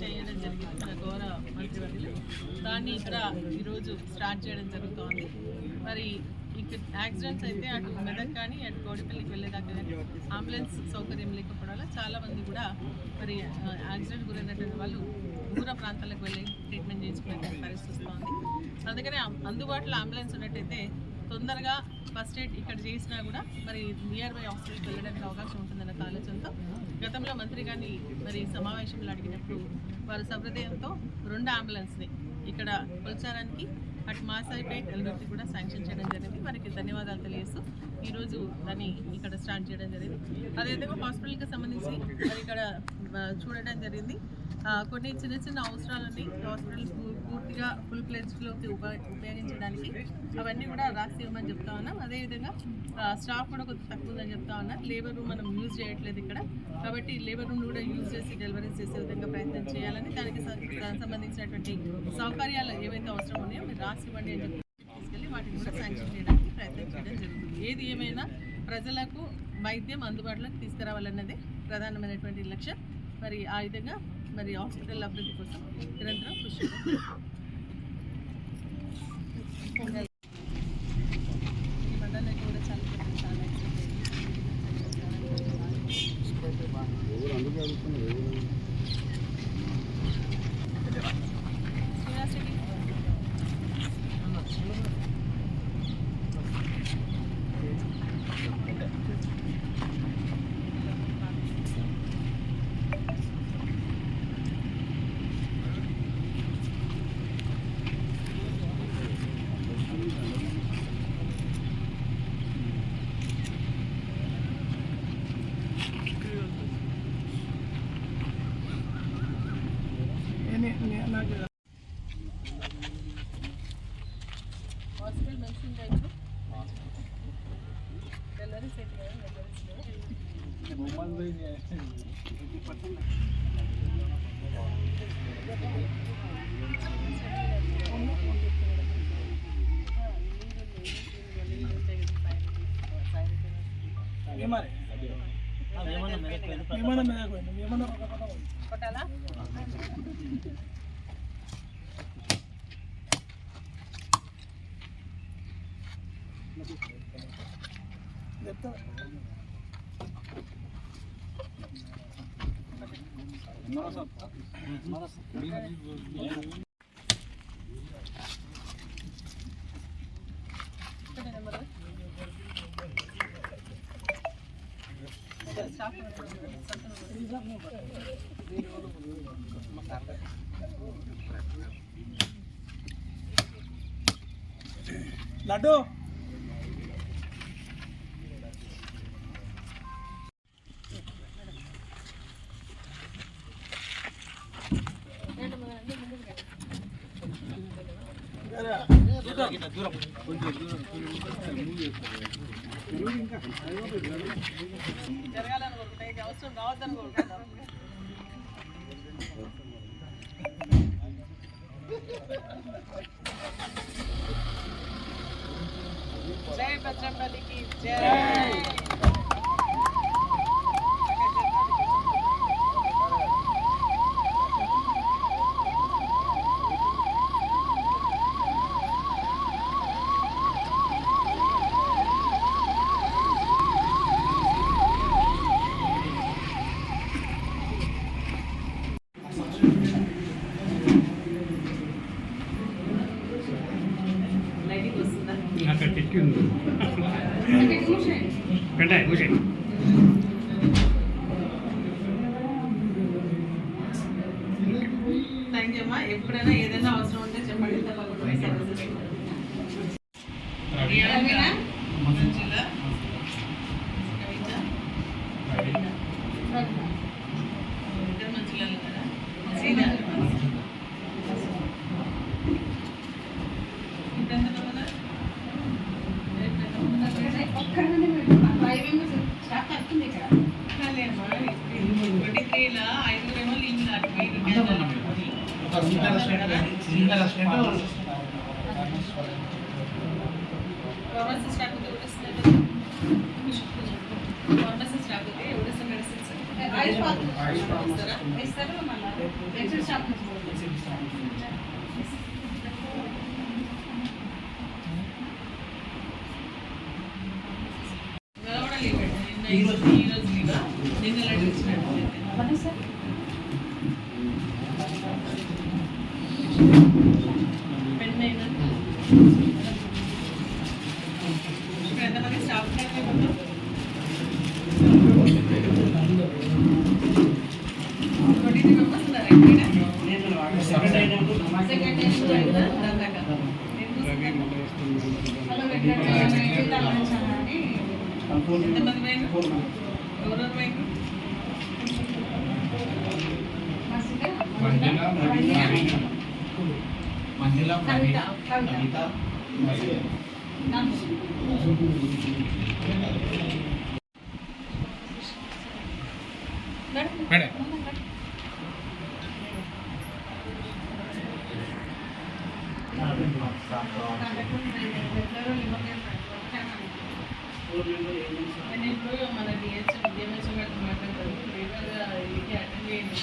చేయడం జరిగింది. మన గౌరవ మంత్రివర్యులు. దాన్ని ఇక్కడ ఈరోజు స్టార్ట్ చేయడం జరుగుతోంది. మరి ఇక్కడ యాక్సిడెంట్స్ అయితే అటు మెదక్ కానీ అటు కోడిపల్లికి వెళ్ళేదాకా కానీ అంబులెన్స్ సౌకర్యం లేకపోవడం వల్ల చాలా మంది కూడా మరి యాక్సిడెంట్ గురైనటువంటి వాళ్ళు దూర ప్రాంతాలకు వెళ్ళి ట్రీట్మెంట్ చేయించుకునే పరిస్థితి వస్తుంది. అందుకనే అందుబాటులో అంబులెన్స్ ఉన్నట్టయితే తొందరగా ఫస్ట్ ఎయిడ్ ఇక్కడ చేసినా కూడా మరి నియర్ బై హాస్పిటల్కి వెళ్ళడానికి అవకాశం ఉంటుందన్న ఆలోచనతో గతంలో మంత్రి గారిని మరి సమావేశంలో అడిగినప్పుడు వారు సహృదయంతో రెండు అంబులెన్స్ని ఇక్కడ కొల్చారానికి అటు మాసాయిపేట్ ఎల్లుర్తి కూడా శాంక్షన్ చేయడం జరిగింది. వారికి ధన్యవాదాలు తెలియజేస్తూ ఈరోజు దాన్ని ఇక్కడ స్టార్ట్ చేయడం జరిగింది. అదేవిధంగా హాస్పిటల్కి సంబంధించి మరి ఇక్కడ చూడడం జరిగింది. కొన్ని చిన్న చిన్న అవసరాలు హాస్పిటల్ హాస్పిటల్స్ పూర్తిగా ఫుల్ ప్లేస్లోకి ఉప ఉపయోగించడానికి అవన్నీ కూడా రాసి ఇవ్వమని చెప్తా ఉన్నాం. అదేవిధంగా స్టాఫ్ కూడా కొంచెం తక్కువ ఉందని చెప్తా ఉన్నా. లేబర్ రూమ్ మనం యూజ్ చేయట్లేదు ఇక్కడ. కాబట్టి లేబర్ రూమ్ కూడా యూజ్ చేసి డెలివరీస్ చేసే విధంగా ప్రయత్నం చేయాలని దానికి దానికి సంబంధించినటువంటి సౌకర్యాలు ఏవైతే అవసరం ఉన్నాయో మీరు రాసి ఇవ్వండి అని చెప్పి తీసుకెళ్ళి వాటిని కూడా శాంక్షన్ చేయడానికి ప్రయత్నం చేయడం జరుగుతుంది. ఏది ఏమైనా ప్రజలకు వైద్యం అందుబాటులోకి తీసుకురావాలన్నదే ప్రధానమైనటువంటి లక్ష్యం. మరి ఆ విధంగా మరి హాస్పిటల్ అభివృద్ధి కోసం నిరంతరం కృషి హాస్పిటల్ మెన్షన్ చేయొచ్చు డెలివరీస్ అయితే पटाला Thank you. లడ్డు జరగాలని కోరుకుంటా ఇది అవసరం రావద్దని కోరుకుంటాం జై బజరంగబలికి జై ఎప్పుడైనా ఏదైనా అవసరం ఉంటే చెప్పండి తప్పకుండా సర్వీసెస్ ఉన్నాయి. రియల్మీనా? మంచిదా? కవిత? ఇద్దరు మంచిగా ఉన్నారా? సీదా? ఇంకెంతమంది ఉన్నారు? రేపు ఎంతమంది ఉన్నారు? కాలేమ్మా, ఇప్పుడు 23 లా ఐదుగురేమో లీవ్లు అటు పోయి ఫార్మసీ స్టాఫ్ ఎవరు ఇస్తున్నారు ఫార్మసీ స్టాఫ్ ఎవరు ఇస్తున్నారు మెడిసిన్స్ ఆయుష్ పాత్ర ఇస్తారా? ఇస్తారు మళ్ళీ ఎక్సెల్ షాప్ నుంచి ఇవాళ కూడా లీవ్ పెట్టాను. నిన్న ఈ రోజు ఈ రోజు లీవా? నిన్న లెటర్ ఇచ్చినట్టు అయితే. మరియు నవీన. మంజుల కవిత మేడం మన డిహెచ్ డిఎంహెచ్ గారితో ఇది అటెండ్ చేయండి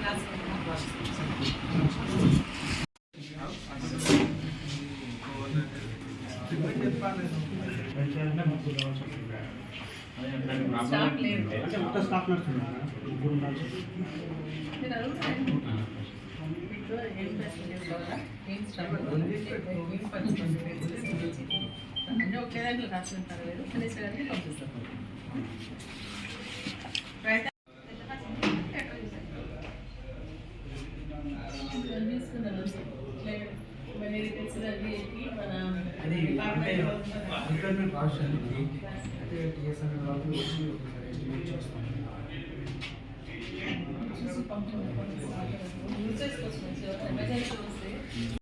రాసుకోండి స్టాఫ్ లేదు అంటే ఒక్క స్టాఫ్ నర్స్ ఉన్నారు ముగ్గురు ఉండాల్సి మీరు అడుగుతారు మీకు ఏం ఫెసిలిటీస్ కావాలా ఏం స్టాఫ్ ఏం పరిస్థితి అన్నీ ఒకే దాంట్లో రాసి ఉంటారు లేదు. కనీసం గారికి పంపిస్తాం. అది అంటే టీఎస్ఎన్ వాళ్ళు వచ్చి ఒకసారి ఎస్టిమేట్ పంపించాలి